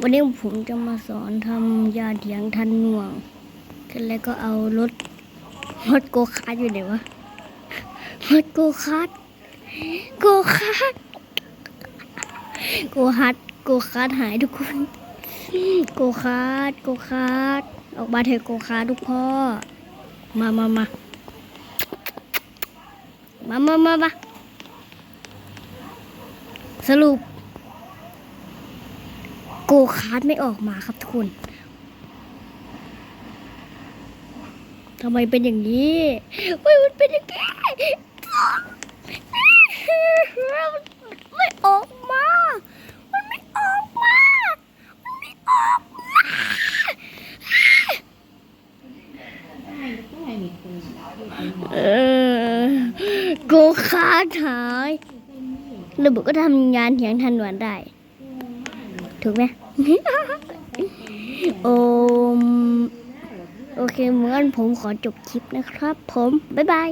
วันนี้ผมจะมาสอนทำยาเถียงทันหน่วงขึ้นแล้วก็เอารถรถโกคาร์ทอยู่ไหนวะรถโกคาร์ทโกคาร์ทโกคาร์ทโกคาร์ทหายทุกคน โกคาร์ทโกคาร์ทออกมาเถอะโกคาร์ททุกพ่อ มามามามามามามาสรุป โกคาร์ดไม่ออกมาครับทุกคนทำไมเป็นอย่างนี้เฮ้ยมันเป็นอย่างนี้ไม่ออกมา มันไม่ออกมา มันไม่ออกมาเออโกคาร์ดหายระบบก็ทำงานเถียงทันหวนได้ ถูกไหมโอมโอเคเหมือนผมขอจบคลิปนะครับ ผม บ๊ายบาย